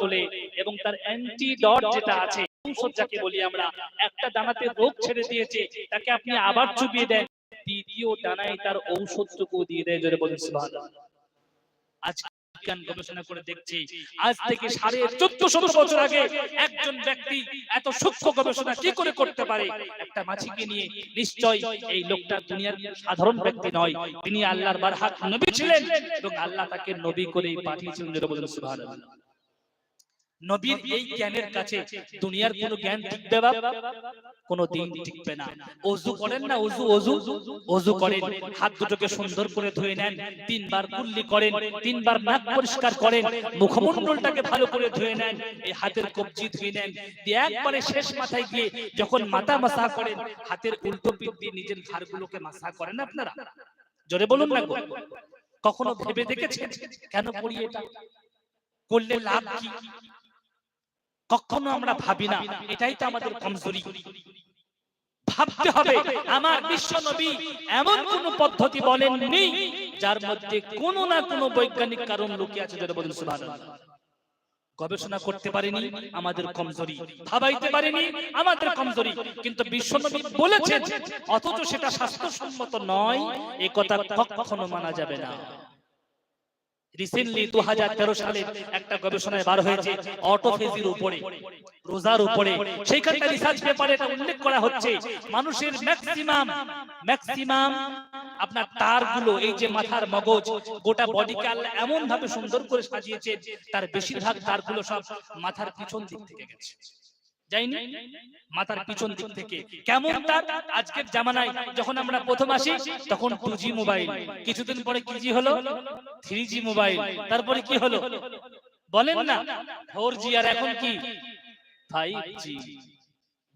তোলে এবং তার অ্যান্টিডট যেটা আছে যাকে বলি আমরা, একটা দানাতে রোগ ছেড়ে দিয়েছে, তাকে আপনি আবার চুবিয়ে দেন। দ্বিতীয় দানায় তার ঔষধটুকু দিয়ে দেয়, জোরে বলুন, সুবহানাল্লাহ। সাধারণ ব্যক্তি নয়, তিনি আল্লাহর বারহাত নবী ছিলেন এবং আল্লাহ তাকে নবী করে পাঠিয়েছিলেন নবীর এই জ্ঞানের কাছে দুনিয়ার কোনো জ্ঞান টিকবে বা কোনো দিন টিকবে না। অজু করেন না অজু অজু অজু করেন। হাত দুটোকে সুন্দর করে ধুয়ে নেন তিনবার কুল্লি করেন তিনবার নাক পরিষ্কার করেন মুখমণ্ডলটাকে ভালো করে ধুয়ে নেন এই হাতের কবজি ধুয়ে নেন। দিয়ে একবারে শেষ মাথায় গিয়ে যখন মাথা মাসা করেন হাতের উল্টো পিঠ দিয়ে নিজের ঘাড়গুলোকে মাসা করেন আপনারা? জোরে বলুন না কখনো ভেবে দেখেছেন কেন করি এটা করলে লাভ কি কখনো আমরা ভাবি না। এটাই তো আমাদের কমজোরি। ভাবতে হবে আমার বিশ্ব নবী এমন কোন পদ্ধতি বলেননি যার মধ্যে কোনো না কোনো বৈজ্ঞানিক কারণ লুকিয়ে আছে যেটা বলেন সুবহানাল্লাহ। গবেষণা করতে পারেনি আমাদের কমজোরি। ভাবাইতে পারেনি আমাদের কমজোরি। কিন্তু বিশ্বনবী বলেছেন অথচ সেটা স্বাস্থ্যসম্মত নয় এ কথা কখনো মানা যাবে না। রিসেন্টলি দু সালে একটা গবেষণায় বার হয়েছে অটোফেজির উপরে রোজার উপরে। সেইখানটা রিসার্চ পেপারে এটা উল্লেখ করা হচ্ছে মানুষের ম্যাক্সিমাম ম্যাক্সিমাম আপনার তারগুলো এই যে মাথার মগজ গোটা বডিকে আল্লাহ এমন ভাবে সুন্দর করে সাজিয়েছে তার বেশিরভাগ তারগুলো সব মাথার পিছন দিক থেকে গেছে। যাইনি? মাথার পিছন দিক থেকে। কেমন তার? আজকের জামানায় যখন আমরা প্রথম আসি তখন টু জি মোবাইল কিছুদিন পরে কি জি হলো থ্রি জি মোবাইল তারপরে কি হলো? বলেন না ফোর জি আর এখন কি? ফাইভ জি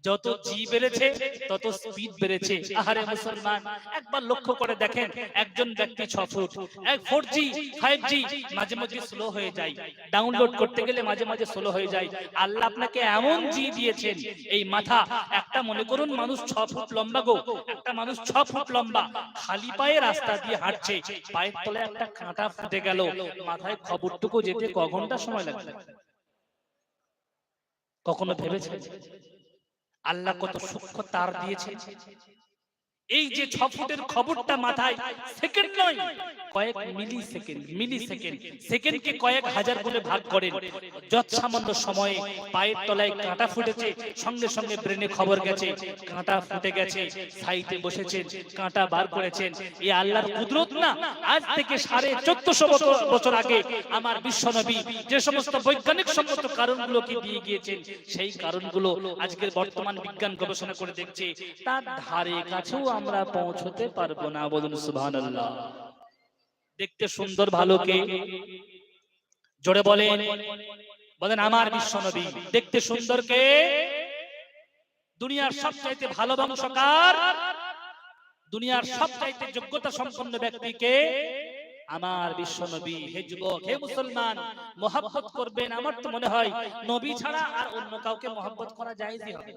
যত জি বেড়েছে তত স্পিড বেড়েছে। আহারে মুসলমান একবার লক্ষ্য করে দেখেন একজন ব্যক্তি ছ ফুট এক ফোর জি ফাইভ জি মাঝে মাঝে স্লো হয়ে যায়। ডাউনলোড করতে গেলে মাঝে মাঝে স্লো হয়ে যায়। আল্লাহ আপনাকে এমন জি দিয়েছেন এই মাথা একটা মনে করুন মানুষ ছ ফুট লম্বা গো একটা মানুষ ছ ফুট লম্বা খালি পায়ে রাস্তা দিয়ে হাঁটছে পায়ের তলায় একটা কাঁটা ফুটে গেল মাথায় খবরটুকু যেতে ক ঘণ্টা সময় লাগবে? কখনো ভেবেছেন? আল্লাহ কত সূক্ষ্ম তার দিয়েছে এই যে ছ ফুটের খবরটা মাথায় সেকেন্ড নয়, কয়েক মিলি সেকেন্ড মিলি সেকেন্ড কয়েক হাজার ভাগ করেন। যত সামান্য সময়ে পায়ের তলায় কাঁটা ফুটেছে, সঙ্গে সঙ্গে ব্রেনে খবর গেছে, কাঁটা ফুটে গেছে, সাইটে বসেছেন, কাঁটা বার করেছেন। আল্লাহর কুদরত না? আজ থেকে সাড়ে চোদ্দশো বছর আগে আমার বিশ্বনবী যে সমস্ত বৈজ্ঞানিক সম্মত কারণগুলোকে দিয়ে গিয়েছেন, সেই কারণগুলো আজকের বর্তমান বিজ্ঞান গবেষণা করে দেখছে, তার ধারে কাছেও আমরা পৌঁছতে পারব না বলুন সুবহানাল্লাহ। দেখতে সুন্দর ভালো কে জোরে বলেন বলেন আমার বিশ্বনবী দেখতে সুন্দর কে দুনিয়ার সবচাইতে ভালো বংশকার দুনিয়ার সবচাইতে যোগ্যতা সম্পন্ন ব্যক্তিকে আমার বিশ্বনবী হে যুবক হে মুসলমান মোহাব্বত করবেন আমার তো মনে হয় নবী ছাড়া আর অন্য কাউকে মোহাব্বত করা জায়েজই হবে।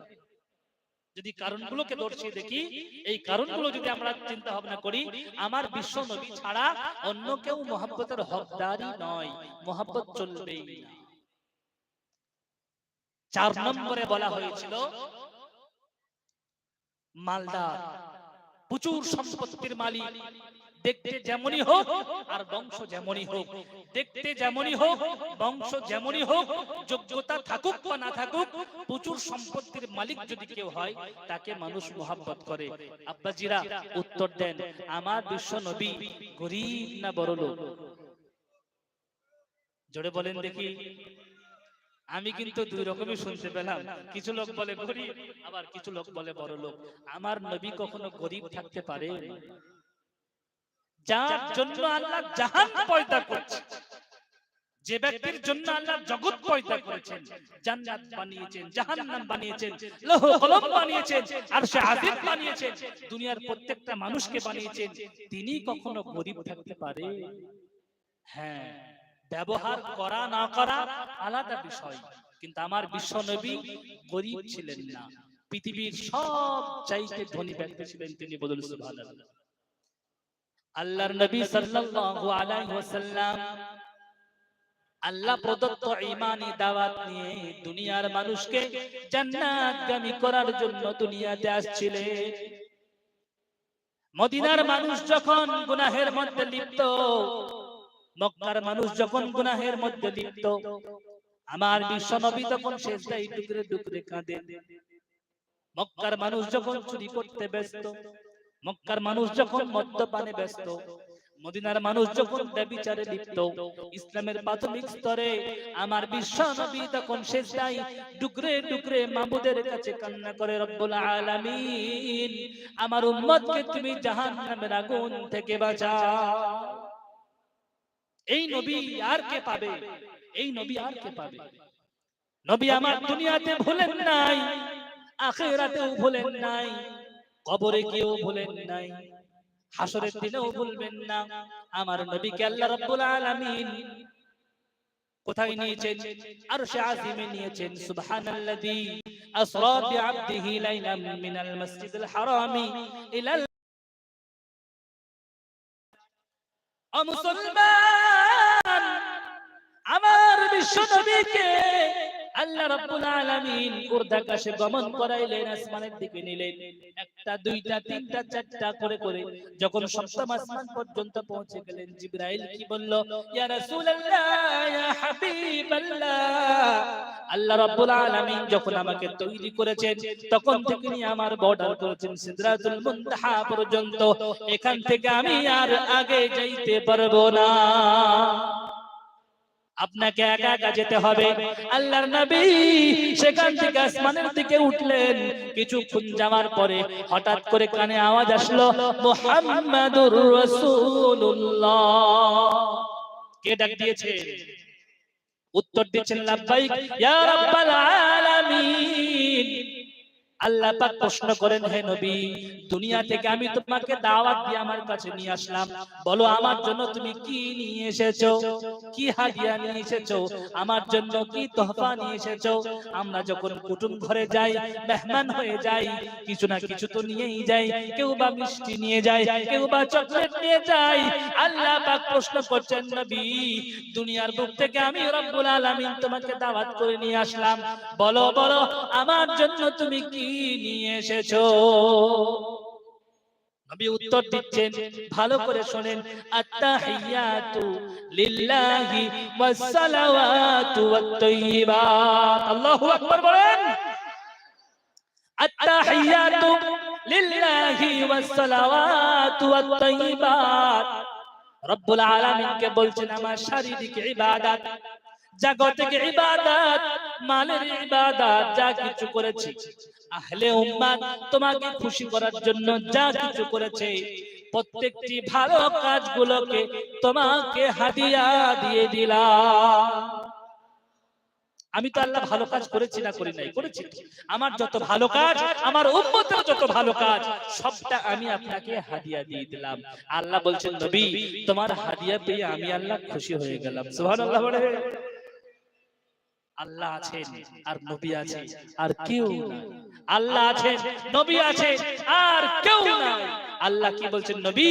যদি কারণগুলোকে দর্শিয়ে দেখি এই কারণগুলো যদি আমরা চিন্তা ভাবনা করি আমার বিশ্ব নবী ছাড়া অন্য কেউ মহাব্বতের হকদারই নয় মহাব্বত চলবেই। না। চার নম্বরে বলা হয়েছিল মালদার। প্রচুর সম্পত্তির মালিক। দেখতে যেমনই হোক, আর বংশ যেমনই হোক, দেখতে যেমনই হোক, বংশ যেমনই হোক, যোগ্যতা থাকুক বা না থাকুক, প্রচুর সম্পত্তির মালিক যদি কেউ হয়, তাকে মানুষ মোহাব্বত করে। আব্বাজিরা উত্তর দেন, আমার বিশ্ব নবী গরিব না বড় লোক? জোরে বলেন দেখি। আমি কিন্তু দুই রকমই শুনতে পেলাম। কিছু লোক বলে গরিব, আবার কিছু লোক বলে বড় লোক। আমার নবী কখনো গরিব থাকতে পারে? যার জন্য আল্লাহ জাহান পয়দা করছে। যে ব্যক্তির জন্য আল্লাহ জগৎ পয়দা করেছেন, জান্নাত বানিয়েছেন, জাহান্নাম বানিয়েছেন, লৌহ কলম বানিয়েছেন আর সে বানিয়েছেন, দুনিয়ার প্রত্যেকটা মানুষকে বানিয়েছেন, তিনি কখনো গরিব থাকতে পারে? হ্যাঁ ব্যবহার করা, না করা আলাদা বিষয়। কিন্তু আমার বিশ্ব নবী গরিব ছিলেন না। পৃথিবীর সব চাইতে ধনী ব্যক্তি ছিলেন তিনি বলুন সুবহানাল্লাহ। আল্লাহর নবী সাল্লাল্লাহু আলাইহি ওয়াসাল্লাম আল্লাহ প্রদত্ত ইমানি দাওয়াত নিয়ে দুনিয়ার মানুষকে জান্নাতগামী করার জন্য দুনিয়াতে আসছিলেন। মদিনার মানুষ যখন গুনাহের মধ্যে লিপ্ত, মক্কার মানুষ যখন গুনাহের মধ্যে লিপ্ত, আমার বিশ্ব নবী তখন শেষদাই টুকরে টুকরে কাঁদে মক্কার মানুষ যখন চুরি করতে ব্যস্ত মক্কার মানুষ যখন মদ্যপানে ব্যস্ত মদিনার মানুষ যখন ব্যবিচারে লিপ্ত ইসলামের প্রাথমিক স্তরে আমার বিশ্ব নবী তখন শেষদাই টুকরে টুকরে মাবুদের কাছে কান্না করে রব্বুল আলামিন। আমার উম্মতকে তুমি জাহান্নামের আগুন থেকে বাঁচাও। এই নবী আর কে পাবে? এই নবী আর কে পাবে? নবী আমার দুনিয়াতে ভুলেন নাই আখেরাতেও ভুলেন নাই। কবরে গিয়েও ভুলেন নাই। হাসরের দিনেও ভুলবেন না, আমার নবীকে আল্লাহ রাব্বুল আলামিন কোথায় নিয়েছেন? আরশে আজিমে নিয়েছেন। সুবহানাল্লাযী আসরা বিআবদিহি মিনাল হারামি ইলাল ও মুসলমান, আমার বিশ্ব নবীকে আল্লাহ রাব্বুল আলামিন উর্ধাকাশে গমন করাইলেন, আসমানের দিকে নিলেন। একটা, দুইটা, তিনটা, চারটা করে করে। যখন সপ্তম আসমান পর্যন্ত পৌঁছে গেলেন, জিবরাইল কি বলল, ইয়া রাসূলুল্লাহ, ইয়া হাবিবাল্লাহ। আল্লাহ রাব্বুল আলামিন যখন আমাকে তৈরি করেছেন, তখন থেকে নিয়ে আমার বর্ডার করেছেন, সিদরাতুল মুনতাহা পর্যন্ত। এখান থেকে আমি আর আগে যাইতে পারব না। আপনাকে একা একা যেতে হবে। আল্লাহর নবী সেখান থেকে আসমানের দিকে উঠলেন। কিছুক্ষণ যাওয়ার পরে হঠাৎ করে কানে আওয়াজ আসলো, মুহাম্মাদুর রাসূলুল্লাহ। কে ডাক দিয়েছে? উত্তর দিয়েছেন লাব্বাইক ইয়া রাব্বাল আলামিন। আল্লাহ পাক প্রশ্ন করেন হে নবী দুনিয়া থেকে আমি তোমাকে দাওয়াত দিয়ে আমার কাছে নিয়ে আসলাম। বলো আমার জন্য তুমি কি নিয়ে এসেছ? কি হাদিয়া নিয়ে এসেছ? আমার জন্য কি তোহফা নিয়ে এসেছ? আমরা যখন কুটুম ঘরে যাই মেহমান হয়ে যাই কিছু না কিছু তো নিয়েই যাই কেউ বা মিষ্টি নিয়ে যায় কেউ বা চকলেট নিয়ে যায়। আল্লাহ পাক প্রশ্ন করছেন নবী দুনিয়ার বুক থেকে আমি রব্বুল আলামিন তোমাকে দাওয়াত করে নিয়ে আসলাম বলো বলো আমার জন্য তুমি কি নিয়ে এসেছ? নবী উত্তর দিচ্ছেন, ভালো করে শোনেন, আত্তাহিয়াতু লিল্লাহি আল্লাহু আকবার বলেন। আত্তাহিয়াতু লিল্লাহি রব্বুল আলামিনকে বলছেন, আমার শারীরিক ইবাদত। জাগতিক ইবাদত মালের ইবাদত, যা কিছু করেছি। আহলে উম্মাত তোমাকে খুশি করার জন্য যা কিছু করেছে। প্রত্যেকটি ভালো কাজগুলোকে তোমাকে হাদিয়া দিয়ে দিলাম। আমি তো আল্লাহ ভালো কাজ করেছি না করি নাই, করেছি আমার যত ভালো কাজ, আমার উম্মতের যত ভালো কাজ, সবটা আমি আপনাকে হাদিয়া দিয়ে দিলাম। আল্লাহ বলছেন, নবী, তোমার হাদিয়া পেয়ে আমি আল্লাহ খুশি হয়ে গেলাম। সুবহানাল্লাহ বলে। আল্লাহ আছেন আর নবী আছে আর কেউ আল্লাহ আছেন নবী আছে আর কেউ নাই। আল্লাহ কি বলছেন নবী?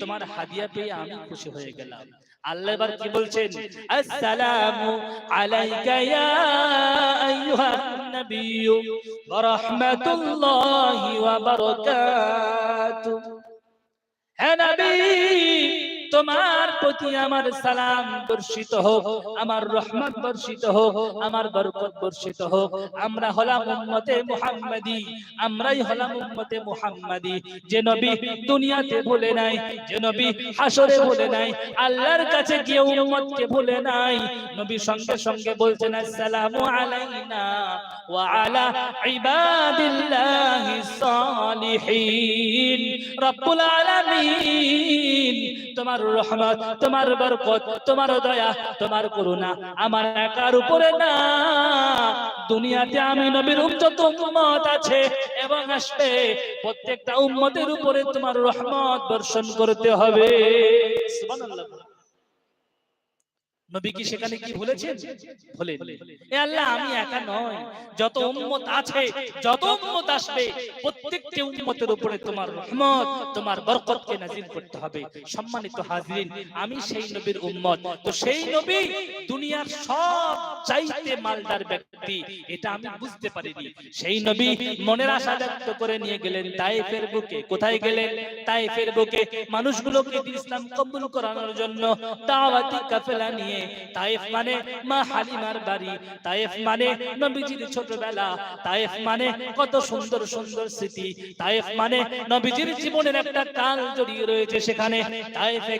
তোমার হাদিয়া পেয়ে আমি খুশি হয়ে গেলাম। আল্লাহ এবার কি বলছেন? আসসালামু আলাইকা ইয়া আইয়ুহান নাবিয়্যু ওয়া রাহমাতুল্লাহি ওয়া বারাকাতুহু। হে নবী তোমার প্রতি আমার সালাম বর্ষিত হোক, আমার রহমত বর্ষিত হোক, আমার বরকত বর্ষিত হোক। আমরা হলাম উম্মতে মুহাম্মাদি, আমরাই হলাম উম্মতে মুহাম্মাদি। যে নবী দুনিয়াতে ভুলে নাই, যে নবী হাসরে ভুলে নাই, আল্লাহর কাছে গিয়ে উম্মতকে ভুলে নাই। নবী সঙ্গে সঙ্গে বলছেন, আসসালামু আলাইনা ওয়া আলা ইবাদিল্লাহিস সালিহিন। রব্বুল আলামিন তোমার রহমত, তোমার বরকত, তোমার দয়া, তোমার করুণা আমার একার উপরে না। দুনিয়াতে আমি নবীর যত উম্মত আছে এবং আসবে। প্রত্যেকটা উম্মতের উপরে তোমার রহমত বর্ষণ করতে হবে। সুবহানাল্লাহ। নবী কি সেখানে কি বলেছেন? বলেন। এ আল্লাহ আমি একা নয়। যত উম্মত আছে যত উম্মত আসবে প্রত্যেকটি উম্মতের উপরে তোমার রহমত তোমার বরকতকে নাজিল করতে হবে। সম্মানিত হাজিরিন আমি সেই নবীর উম্মত। তো সেই নবী দুনিয়ার সব চাইতে মালদার ব্যক্তি। এটা আমি বুঝতে পারিনি। সেই নবী মনের আশা ব্যক্ত করে নিয়ে গেলেন তাইফের বুকে। কোথায় গেলেন? তাইফের বুকে। মানুষগুলোকে ইসলাম কবুল করানোর জন্য দাওয়াতি কাফেলা নিয়ে তাইফ মানে মা হালিমার বাড়ি তাইফ মানে নবীজির ছোটবেলা তাইফ মানে কত সুন্দর সুন্দর স্মৃতি তাইফ মানে নবীজির জীবনের একটা কাল জড়িয়ে রয়েছে সেখানে।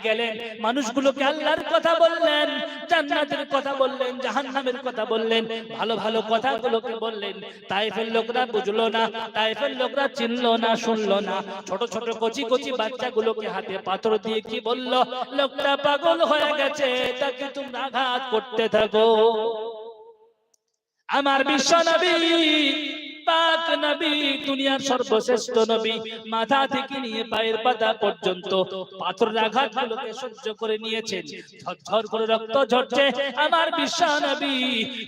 গেলেন, মানুষগুলোকে আল্লাহর কথা বললেন, জান্নাতের কথা বললেন, জাহান্নামের কথা বললেন, ভালো ভালো কথাগুলোকে বললেন। লোকরা বুঝলো না তাইফের লোকরা চিনলো না, শুনলো না। ছোট ছোট কচি কচি বাচ্চাগুলোকে হাতে পাথর দিয়ে কি বলল? লোকটা পাগল হয়ে গেছে, তাকে আঘাত করতে থাকো। আমার বিশ্ব নবী পাক নবী, দুনিয়ার সর্বশ্রেষ্ঠ নবী, মাথা থেকে নিয়ে পায়ের পাতা পর্যন্ত পাথরের আঘাত গুলোকে সহ্য করে নিয়েছেন। ঝরঝর করে রক্ত ঝরছে। আমার বিশ্ব নবী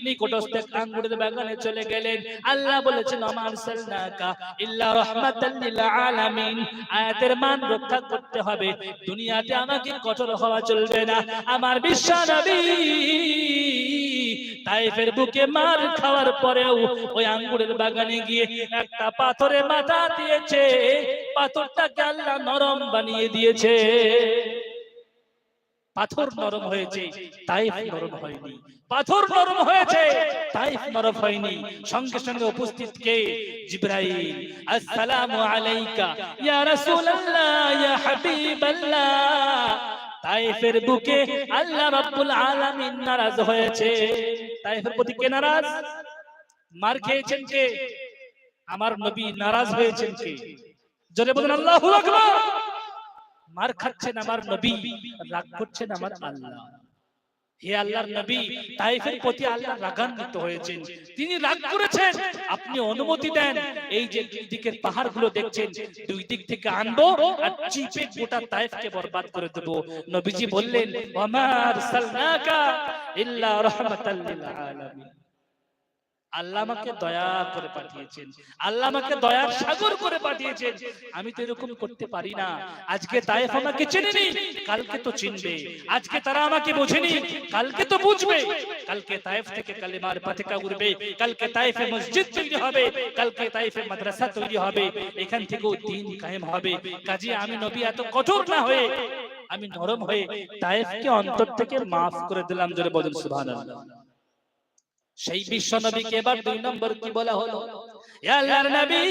নিকটস্থ আঙ্গুরের বাগানে চলে গেলেন। আল্লাহ বলেছেন আমার সাল্লাকা ইল্লা রাহমাতাল লিল আলামিন। আয়াতের মান রক্ষা করতে হবে। দুনিয়াতে আমাকে কঠোর হওয়া চলবে না। আমার বিশ্ব নবী তাইফের বুকে মার খাওয়ার পরেও ওই আঙ্গুরের বাগানে গিয়ে একটা পাথরে মাথা দিয়েছে। পাথরটাকে আল্লাহ নরম বানিয়ে দিয়েছে। পাথর নরম হয়েছে, তাইফ নরম হয়নি। পাথর নরম হয়েছে, তাইফ নরম হয়নি। সঙ্গে সঙ্গে উপস্থিত কে? জিব্রাইল। আসসালামু আলাইকা, ইয়া রাসূলুল্লাহ, ইয়া হাবিবাল্লাহ। তাইফের বুকে আল্লাহ রাব্বুল আলামিন নারাজ হয়েছে। তাইফের প্রতি কে নারাজ? মার খেয়েছেন কে? আমার নবী নারাজ হয়েছেন কে? জোরে বলুন, আল্লাহু আকবার। মার খাচ্ছেন আমার নবী, রাগ করছেন আমার আল্লাহ। হে আল্লাহর নবী তাইফের প্রতি আল্লাহ রাগান্বিত হয়েছেন। তিনি রাগ করেছেন। আপনি অনুমতি দেন। এই যে দুই দিকের পাহাড়গুলো দেখছেন দুই দিক থেকে আনব আর চিপে গোটা তাইফকে বরবাদ করে দেব। নবীজি বললেন আমার সালনাকা ইল্লা রাহমাতাল লিল আলামিন। আল্লাহ আমাকে দয়া করে পাঠিয়েছেন। আল্লাহ আমাকে দয়ার সাগর করে পাঠিয়েছেন। আমি তো এরকম করতে পারি না। আজকে তাইফ আমাকে চেনেনি। কালকে তো চিনবে। আজকে তারা আমাকে বোঝেনি। কালকে তো বুঝবে। কালকে তাইফ থেকে কালেমার পতাকা উড়বে। কালকে তাইফে মসজিদ তৈরি হবে। কালকে তাইফে মাদ্রাসা তৈরি হবে। এখান থেকেও দিন কায়েম হবে। কাজে আমি নবী এত কঠোর না হয়ে আমি নরম হয়ে তায়েফকে অন্তর থেকে মাফ করে দিলাম জোরে বলেন সুবহানাল্লাহ। সেই বিশ্ব নবীকে এবার দুই নম্বর কি বলা হলো? আল্লাহর নবী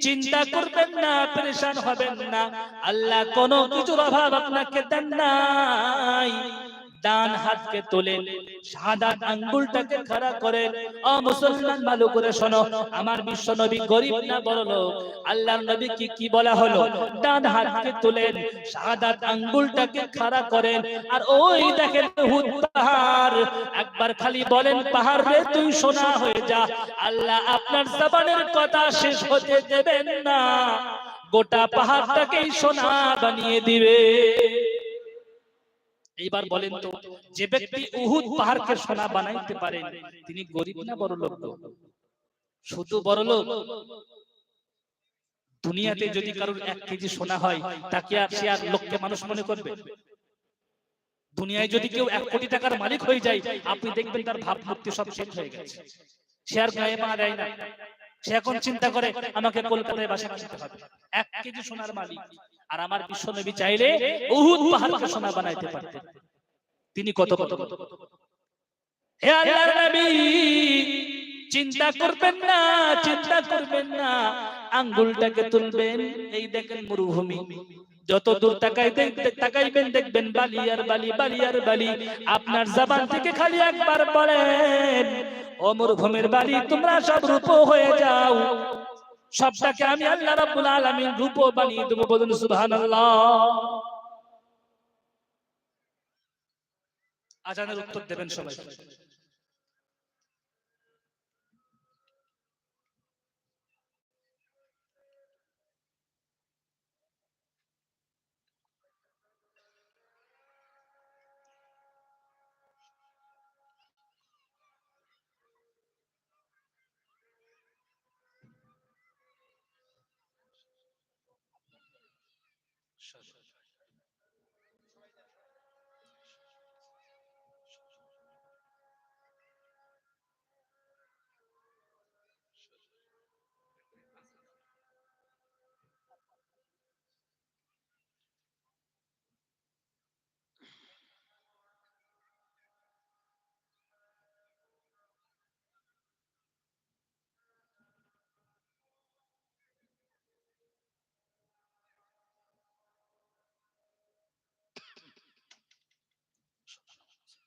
চিন্তা করবেন না পরেশান হবেন না। আল্লাহ কোনো কিছুর অভাব আপনাকে দেন নাই। ডান হাতকে তোলেন শাহাদাত আঙ্গুলটাকে খাড়া করেন ও মুসলমান ভালো করে শোনো, আমার বিশ্ব নবী গরিব না বড় লোক? আল্লাহর নবী কি বলা হলো? ডান হাতকে তোলেন শাহাদাত আঙ্গুলটাকে খাড়া করেন, আর ওই দেখেন উহুদ পাহাড়। একবার খালি বলেন, পাহাড় রে, তুই সোনা হয়ে যা। আল্লাহ আপনার জবানের কথা শেষ হতে দেবেন না। গোটা পাহাড়টাকেই সোনা বানিয়ে দিবে। এইবার বলেন তো যে ব্যক্তি উহুদ পাহাড়কে সোনা বানাইতে পারেন তিনি গরিব না বড় লোক শুধু বড় লোক। দুনিয়াতে যদি কারোর এক কেজি সোনা হয় তাকে আর সে আর লোককে মানুষ মনে করবে? দুনিয়ায় যদি কেউ এক কোটি টাকার মালিক হয়ে যায় আপনি দেখবেন তার ভাবমূর্তি সব শেষ হয়ে গেছে। সে আর গায়ে পা দেয় না। সে এখন চিন্তা করে আমাকে কলকাতায় বাসা বানাতে হবে। এক কেজি সোনার মালিক। আর আমার বিশ্ব নবী চাইলে উহুদ পাহাড়কে সোনা বানাইতে পারতেন তিনি কত কত কত হে আল্লাহর নবী চিন্তা করবেন না চিন্তা করবেন না আঙ্গুলটাকে তুলবেন এই দেখেন মরুভূমি যত দূর তাকাই তাকাইবেন দেখবেন বালি আর বালি বালি আর বালি আপনার জবান থেকে খালি একবার বলেন ও মরুভূমির বালি তোমরা সব রূপ হয়ে যাও সবটাকে আমি আল্লাহ রাব্বুল আলামিন রূপ বানিয়ে দেব বলুন সুবহানাল্লাহ। আজানের উত্তর দেবেন সবাই। সত্য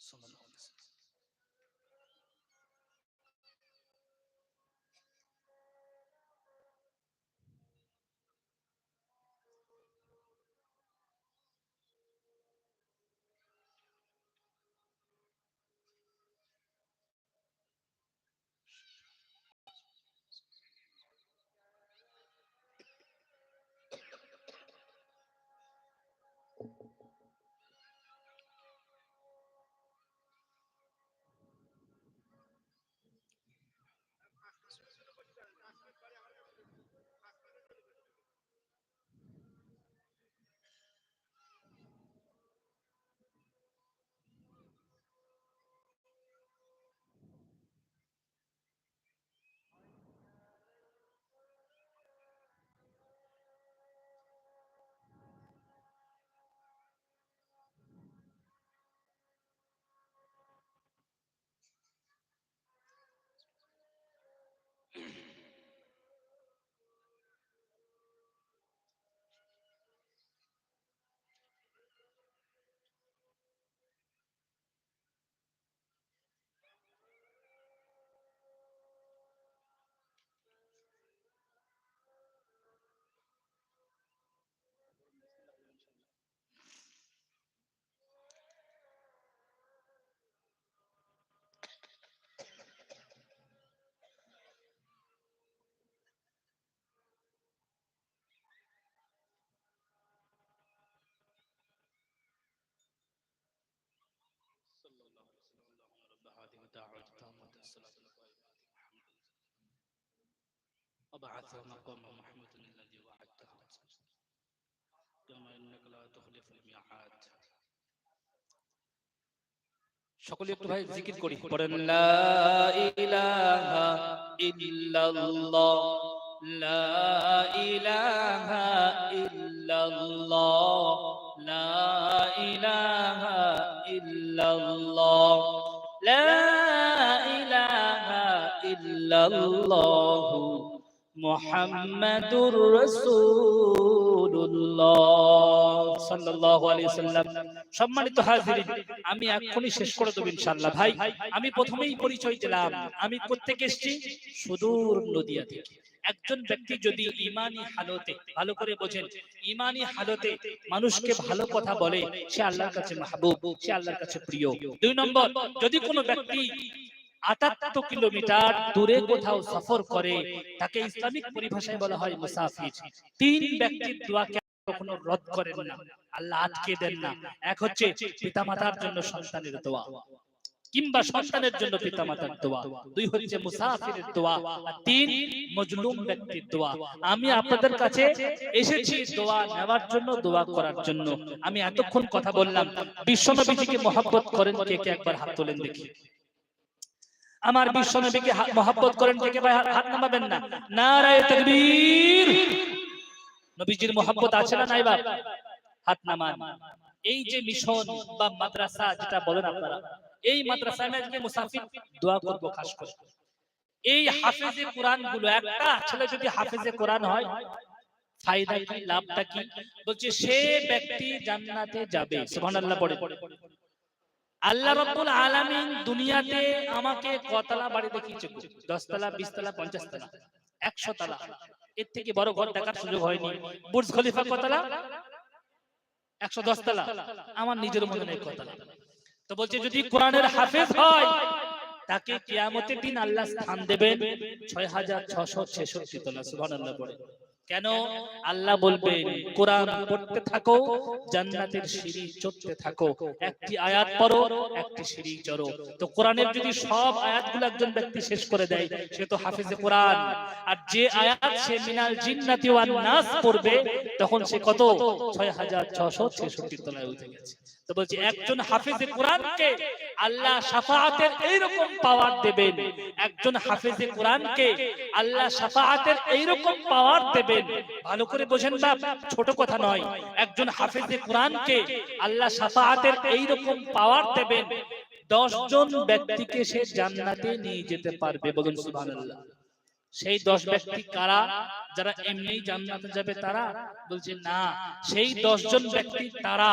someone وبعث مقام محمود الذي وعدته يوم انك لا تخلف الميعاد সকলে একটু ভাই জিকির করি পড়েন লা ইলাহা ইল্লাল্লাহ লা ইলাহা ইল্লাল্লাহ লা ইলাহা ইল্লাল্লাহ লা ইলাহা ইল্লাল্লাহ মুহাম্মাদুর রাসূলুল্লাহ সাল্লাল্লাহু আলাইহি সাল্লাম। সম্মানিত হাজিরিন, আমি এখনই শেষ করে দেব ইনশাআল্লাহ। ভাই, আমি প্রথমেই পরিচয় দিলাম। আমি কোত্থেকে এসেছি সুদূর নদিয়া থেকে। একজন ব্যক্তি যদি ইমানি হালতে, ভালো করে বোঝেন, ইমানি হালতে মানুষকে ভালো কথা বলে, সে আল্লাহর কাছে মাহবুব, সে আল্লাহর কাছে প্রিয়। দুই নম্বর, যদি কোনো ব্যক্তি আটাত্তর কিলোমিটার দূরে কোথাও সফর করে, তাকে ইসলামিক পরিভাষায় বলা হয় মুসাফির। তিন ব্যক্তির দোয়াকে কখনো রদ করেন না। আল্লাহ আটকে দেন না। এক হচ্ছে জন্য সন্তানের দোয়া কিংবা সন্তানের জন্য দোয়া। দুই হচ্ছে মুসাফিরের দোয়া তিন মজলুম ব্যক্তির দোয়া। আমি আপনাদের কাছে এসেছি দোয়া নেওয়ার জন্য, দোয়া করার জন্য। আমি এতক্ষণ কথা বললাম। বিশ্বনবীজিকে মহব্বত করেন, কে কে একবার হাত তোলেন দেখি। আমার বিশ্বনবীকে মহব্বত করেন কে কে ভাই? হাত- নামাবেন না। নারায়ে তাকবীর। নবীজির মহব্বত আছে না নাই বাপ? হাত নামান। এই যে মিশন বা মাদ্রাসা যেটা বলেন আপনারা, এই মাদ্রাসা আমি আজকে মুসাফির দোয়া করব খাস করে। এই হাফেজে কোরআনগুলো একটা ছেলে যদি হাফেজে কোরআন হয়, ফায়দা কি, লাভটা কি? বলছে, সে ব্যক্তি জান্নাতে যাবে। সুবহানাল্লাহ, পড়ে। আল্লাহ রাব্বুল আলামিন দুনিয়াতে আমাকে কতলা বাড়ি দেখিয়েছে 10 তলা 20 তলা 50 তলা 100 তলা এর থেকে বড় ঘর দেখার সুযোগ হয়নি। বুর্জ খলিফা কতলা? 110 তলা আমার নিজের মনে নেই কতলা। তো বলছে, যদি কোরআনের হাফেজ হয়, তাকে কিয়ামতের দিন আল্লাহ স্থান দেবেন 6666 তলা, সুবহানাল্লাহ বলে। কেন? আল্লাহ বলবেন কোরআন পড়তে থাকো জান্নাতের সিঁড়ি চড়তে থাকো। একটি আয়াত পড়ো একটি সিঁড়ি চড়ো। তো কোরআনের যদি সব আয়াতগুলো একজন ব্যক্তি শেষ করে দেয় সে তো হাফিজে কোরআন। আর যে আয়াত সে মিনাল জিন্নাতি ওয়ান নাস পড়বে তখন সে কত? 6666 তলায় উঠে গেছে। তো বলছি একজন হাফিজে কোরআনকে আল্লাহ শাফাআতের এইরকম পাওয়ার দেবেন। একজন হাফিজে কোরআনকে আল্লাহ শাফাআতের এইরকম পাওয়ার দেবেন। ভালো করে বোঝেন না ছোট কথা নয়। একজন হাফিজে কোরআনকে আল্লাহ শাফাআতের এইরকম পাওয়ার দেবেন। দশ জন ব্যক্তিকে সে জান্নাতে নিয়ে যেতে পারবে। বলুন। সুবহানাল্লাহ। সেই দশ ব্যক্তি কারা? যারা এমনি জান্নাতে যাবে তারা? বলছে, না, সেই দশ জন ব্যক্তি তারা,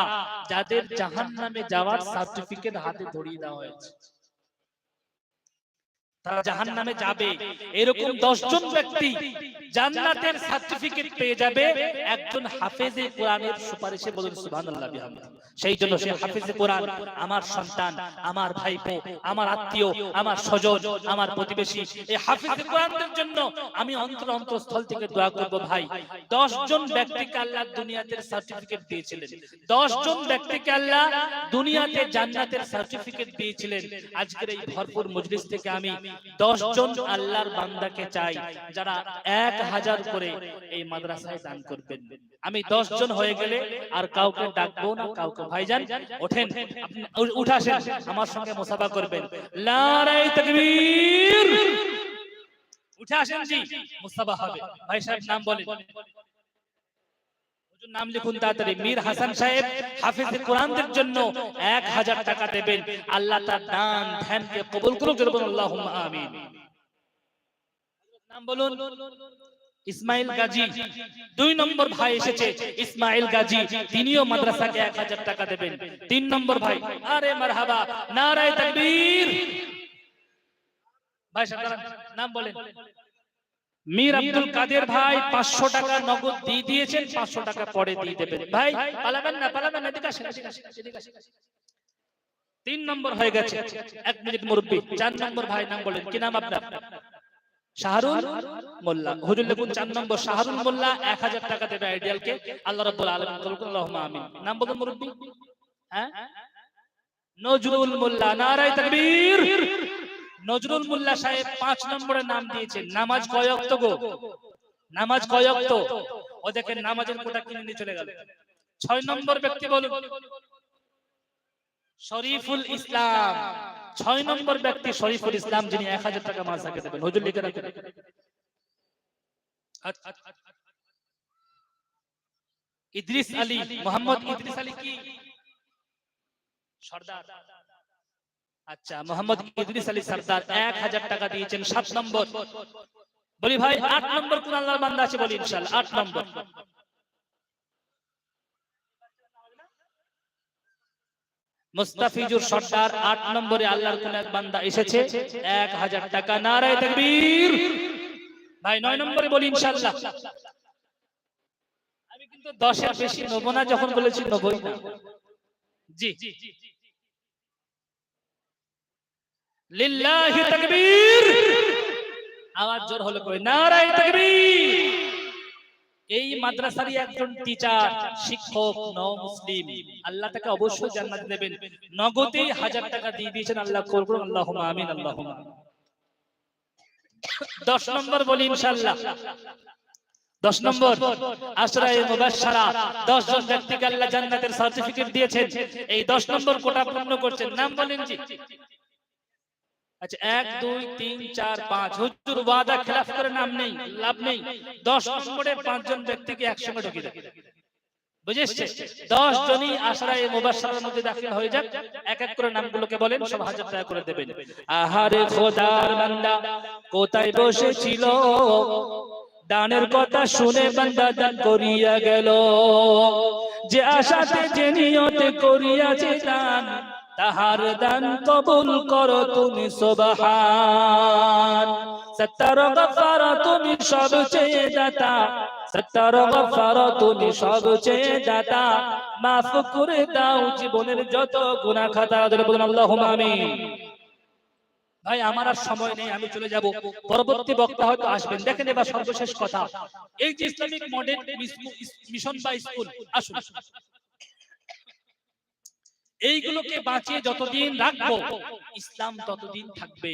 যাদের জাহান নামে যাওয়ার সার্টিফিকেট হাতে ধরিয়ে দেওয়া হয়েছে। তারা জাহান নামে যাবে। এরকম জন ব্যক্তি জান্নাতের সার্টিফিকেট পেয়ে যাবে। একজন হাফেজে কোরআনের সুপারিশে বলুন সুবহানাল্লাহ বিহামদিহি সেই জন্য সে হাফেজে কোরআন আমার সন্তান আমার ভাইপো আমার আত্মীয় আমার স্বজন আমার প্রতিবেশী। এই হাফেজে কোরআনদের জন্য আমি অন্তর অন্তরস্থল থেকে দোয়া করব ভাই। 10 জন ব্যক্তিকে আল্লাহ দুনিয়াতে সার্টিফিকেট দিয়েছিলেন। 10 জন ব্যক্তিকে আল্লাহ দুনিয়াতে জান্নাতের সার্টিফিকেট দিয়েছিলেন। আজকের এই ভরপুর মজলিস থেকে আমি দশ জন আল্লাহর বান্দাকে চাই, যারা এক হাজার করে এই মাদ্রাসায় দান করবেন। আমি দশ জন হয়ে গেলে আর কাউকে ডাকবো না, কাউকে ভাইজান, ওঠেন, আপনি উঠে আসেন, আমার সঙ্গে মোসাফা করবেন। লারাই তাকবীর। উঠে আসেন জি মুস্তাফা হবে। ভাই সাহেব নাম বলেন। নাম লিখুন তাড়াতাড়ি। মীর হাসান সাহেব হাফিজ কোরআনদের জন্য এক হাজার টাকা দেবেন। আল্লাহ তার দান ধ্যানকে কবুল করুক আমিন। নাম বলুন ইসমাইল গাজী। দুই নম্বর ভাই এসেছে ইসমাইল গাজী। তিনিও মাদ্রাসাকে এক হাজার টাকা দেবেন। তিন নম্বর ভাই। আরে মারহাবা নারায় তাকবীর। ভাই নাম বলেন। মীর আব্দুল কাদের ভাই পাঁচশো টাকা নগদ দিয়ে দিয়েছেন পাঁচশো টাকা পরে দিয়ে দেবেন। ভাই পালাবেন না পালাবেন না এদিকে আসেন, আসেন। তিন নম্বর হয়ে গেছে। এক মিনিট মুরব্বী চার নম্বর ভাই নাম বলেন কি নাম আপনার? শাহরুল মোল্লা। হুজুর লিখুন চার নম্বর শাহরুল মোল্লা এক হাজার টাকা দেবে আইডিয়ালকে। আল্লাহ রাব্বুল আলামিন কবুল আমিন। নাম বলুন মুরব্বী। হ্যাঁ? নজরুল মোল্লা নারায়ে তাকবীর। নজরুল মোল্লা সাহেব পাঁচ নম্বরে নাম দিয়েছেন নামাজ কয় অক্ত গো? নামাজ কয় অক্ত ও দেখেন নামাজের কোটা কিনে নিয়ে চলে গেল। ছয় নম্বর ব্যক্তি বলুন। শরীফুল ইসলাম। ছয় নম্বর ব্যক্তি শরীফুল ইসলাম, যিনি এক হাজার টাকা মাসাকে দেবেন। হুজুর লিখে রাখেন। ইদ্রিস আলী, মোহাম্মদ ইদ্রিস আলী কি? সর্দার। আচ্ছা মোহাম্মদ ইদ্রিস আলী সর্দার এক হাজার টাকা দিয়েছেন নম্বর। বলি ভাই নম্বর কোন আল্লাহর বান্দা আছে বলি নম্বর। মুস্তাফিজুর সর্দার, আট নম্বরে আল্লাহর কোন এক বান্দা এসেছে, এক হাজার টাকা। নারায় তাকবীর। ভাই, নয় নম্বরে বলি ইনশাল্লাহ আমি কিন্তু দশের বেশি নেব না, যখন বলেছি নেবই না। জি। লিল্লাহি তাকবীর। আওয়াজ জোর হলো কই নারায়ে তাকবীর। এই মাদ্রাসারই একজন টিচার শিক্ষক মুসলিম আল্লাহ তাকে অবশ্যই জান্নাত দেবেন। নগদে হাজার টাকা দিয়ে দিয়েছেন আল্লাহ আমিন দশ নম্বর বলি ইনশাআল্লাহ। দশ নম্বর আশ্রয় মুবাশশারা। দশ জন ব্যক্তিকে আল্লাহ জান্নাতের সার্টিফিকেট দিয়েছেন। এই দশ নম্বর কোটা পূর্ণ করছেন। নাম বলেন জি। আচ্ছা এক, দুই, তিন, চার, পাঁচ। হুজুর ওয়াদা খেলাফ করে নাম নেই, লাভ নেই। দশ নম্বরে পাঁচজন ব্যক্তিকে একসঙ্গে ঢুকিয়ে বুঝেছে? দশ জনই মধ্যে দাখিল হয়ে যাক। এক এক করে নামগুলোকে বলেন, সব হাজার টাকা করে দেবেন। আহারে খোদার বান্দা, কোথায় বসেছিল? দানের কথা শুনে বান্দা দান করিয়া গেল। যে আশাতে যে নিয়তে করিয়াছে দান। তাহার দান কবুল করো তুমি সুবহান। সত্তর গফার তুমি সবচেয়ে দাতা। সত্তর গফার তুমি সবচেয়ে দাতা। মাফ করে দাও জীবনের যত গুনাহ খাতা। বলুন, আল্লাহুম্মা আমিন। ভাই, আমার আর সময় নেই, আমি চলে যাব। পরবর্তী বক্তা হয়তো আসবেন। দেখেন এবার সর্বশেষ কথা। এই যে ইসলামিক মডেল মিশন বা স্কুল, আসুন। এইগুলোকে বাঁচিয়ে যতদিন রাখব, ইসলাম ততদিন থাকবে।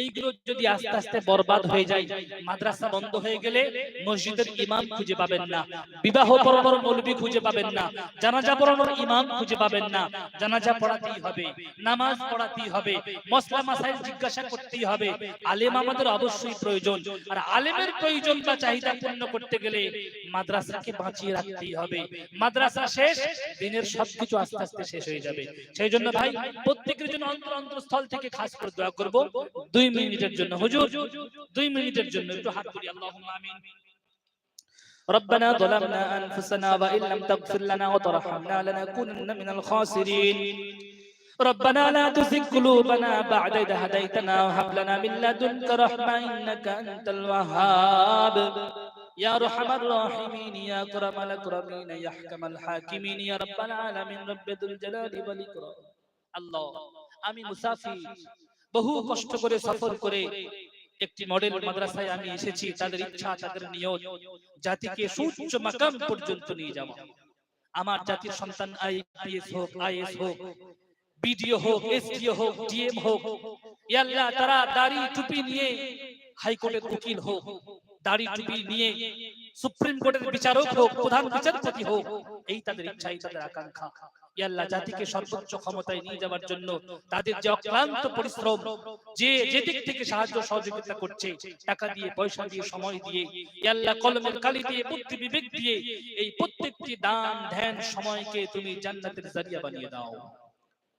এইগুলো যদি আস্তে আস্তে বরবাদ হয়ে যায়, মাদ্রাসা বন্ধ হয়ে গেলে মসজিদের ইমাম খুঁজে পাবেন না, বিবাহ পড়ানোর মৌলবী খুঁজে পাবেন না, জানাজা পড়ানোর ইমাম খুঁজে পাবেন না, জানাজা পড়াতেই হবে, নামাজ পড়াতেই হবে, মসলা মাসাইল জিজ্ঞাসা করতেই হবে, আলেম আমাদের অবশ্যই প্রয়োজন, আর আলেমের প্রয়োজন বা চাহিদা পূর্ণ করতে গেলে মাদ্রাসাকে বাঁচিয়ে রাখতেই হবে। মাদ্রাসা শেষ, দিনের সবকিছু আস্তে আস্তে শেষ হয়ে যাবে। সেই জন্য ভাই প্রত্যেকের জন্য অন্তর অন্তরস্থল থেকে খাস করে দোয়া করব দুই মিনিটের জন্য হুজুর দুই মিনিটের জন্য একটু হাত তুলি আল্লাহুম্মা আমিন ربنا ظلمنا أنفسنا وإن لم تغفر لنا وترحمنا لنكونن من الخاسرين ربنا لا تزغ قلوبنا بعد إذ هديتنا وهب لنا من لدنك رحمة إنك أنت الوهاب يا أرحم الراحمين يا أكرم الأكرمين يا أحكم الحاكمين يا رب العالمين رب ذو الجلال والإكرام الله আমি মুসাফির বহু কষ্ট করে সফর করে একটি মডেল মাদ্রাসায় আমি এসেছি তাদের ইচ্ছা তাদের নিয়ত জাতিকে সুউচ্চ মাকাম পর্যন্ত নিয়ে যাওয়া আমার জাতির সন্তান আইপিএস হোক আইএস হোক বিডিও হোক এসডিও হোক ডিএম হোক এ আল্লাহ তারা দাড়ি টুপি নিয়ে হাইকোর্টের উকিল হোক দাড়ি টুপি নিয়ে সুপ্রিম কোর্টের বিচারক হোক, প্রধান বিচারপতি হোক, এই তাদের তাদের আকাঙ্ক্ষা। জাতিকে সর্বোচ্চ ক্ষমতায় নিয়ে যাওয়ার জন্য তাদের যে অক্লান্ত পরিশ্রম, যে থেকে সাহায্য সহযোগিতা করছে, টাকা দিয়ে, পয়সা দিয়ে, সময় দিয়ে কলমের কালি দিয়ে, বুদ্ধি বিবেক দিয়ে, এই প্রত্যেকটি দান, ধ্যান, সময়কে তুমি জান্নাতের জারিয়া বানিয়ে দাও।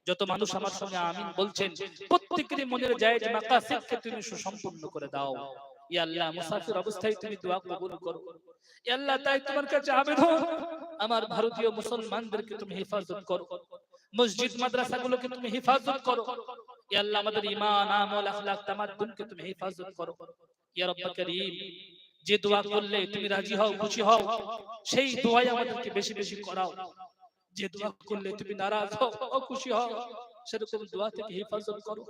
যত মানুষ আমার সঙ্গে আমিন বলছেন, প্রত্যেকেরই মনের জায়েজ মাকাসিদকে তুমি সুসম্পন্ন করে দাও। আল্লাহ, মুসাফির অবস্থায় তুমি দোয়া কবুল করো। আল্লাহ, তাই তোমার কাছে আবেদন। আমার ভারতীয় মুসলমানদেরকে তুমি হেফাজত করো। মসজিদ, মাদ্রাসাগুলোকে তুমি হেফাজত করো। আল্লাহ, আমাদের ঈমান, আমল আখলাক তামাদ্দুনকে তুমি হেফাজত করো। ইয়া রব্বা করিম, যে দোয়া করলে তুমি রাজি হও, খুশি হও, সেই দোয়াই আমাদেরকে বেশি বেশি করাও। যে দোয়া করলে তুমি নারাজ হও, খুশি হও, সেরকম দোয়া থেকে হেফাজত করো।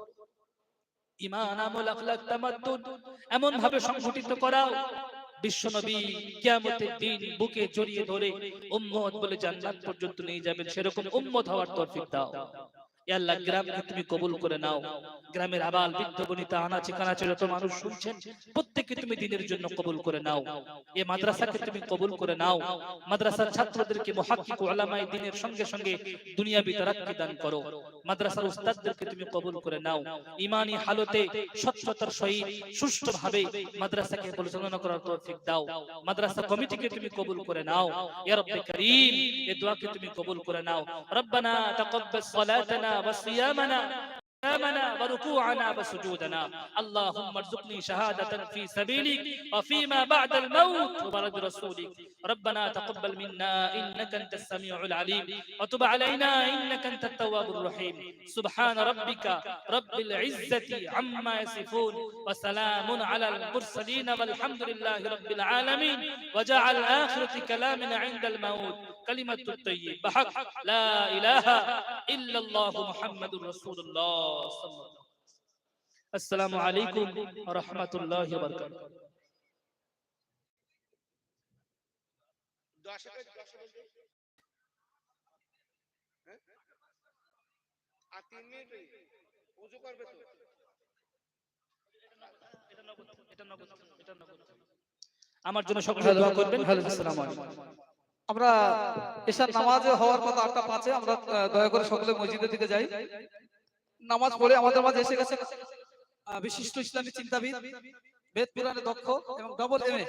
ইমান আমল আখলাক এমন ভাবে সংগঠিত করাও বিশ্বনবী কিয়ামতের দিন বুকে জড়িয়ে ধরে উম্মত বলে জান্নাত পর্যন্ত নিয়ে যাবেন, সেরকম উম্মত হওয়ার তৌফিক দাও। আল্লাহ গ্রামকে তুমি কবুল করে নাও। গ্রামের আবাল বৃদ্ধ বনিতা আনাচে কানাচে যত মানুষ শুনছেন প্রত্যেককে তুমি দিনের জন্য কবুল করে নাও। এই মাদ্রাসাকে তুমি কবুল করে নাও। মাদ্রাসার ছাত্রদেরকে মুহাক্কিক উলামায়ে দ্বীনের সঙ্গে সঙ্গে দুনিয়াবি তারাক্কি দান করো। মাদ্রাসার উস্তাদদেরকে তুমি কবুল করে নাও। ঈমানি হালতে স্বচ্ছতার সহিত সুষ্ঠুভাবে মাদ্রাসাকে পরিচালনা করার তৌফিক দাও। মাদ্রাসা কমিটিকে তুমি কবুল করে নাও। ইয়া রব্বে করিম এই দোয়াকে তুমি কবুল করে নাও রব্বানা তাকাব্বাল সালাতানা وصيامنا قيامنا وركوعنا وسجودنا. اللهم ارزقني شهادة في سبيلك وفيما بعد الموت وبرد رسولك. ربنا تقبل منا إنك أنت السميع العليم. وتب علينا إنك أنت التواب الرحيم. سبحان ربك رب العزة عما يصفون. وسلام على المرسلين والحمد لله رب العالمين. وجعل آخرة كلامنا عند الموت. কালিমাতুত আসসালামু আলাইকুম ওয়া আমার জন্য সকলে দোয়া করবেন। ভালো আসসালামু আলাইকুম। আমরা এশার নামাজে হওয়ার কথা আটটা পাঁচে আমরা দয়া করে সকলে মসজিদের দিকে যাই। নামাজ পড়ে আমাদের মাঝে এসে গেছে বিশিষ্ট ইসলামী চিন্তাবিদ, বেদ পুরাণে দক্ষ এবং double M A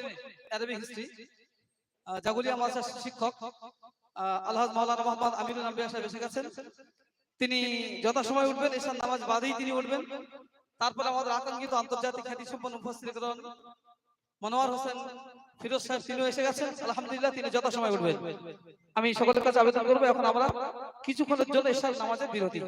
Arabic history Jaguliya মাদ্রাসার শিক্ষক আলহাজ মাওলানা মোহাম্মদ আমিরুল আম্বিয়া সাহেব এসে গেছেন। তিনি যথাসময় উঠবেন, এশার নামাজ বাদেই তিনি উঠবেন। তারপরে আমাদের আকাঙ্ক্ষিত আন্তর্জাতিক খ্যাতি সম্পন্ন উপস্থিত মনোয়ার হোসেন ফিরোজ সাহেব, তিনিও এসে গেছেন। আলহামদুলিল্লাহ, তিনি যথাসময় উঠবেন। আমি সকলের কাছে আবেদন করব, এখন আমরা কিছুক্ষণের জন্য এসে নামাজের বিরতি।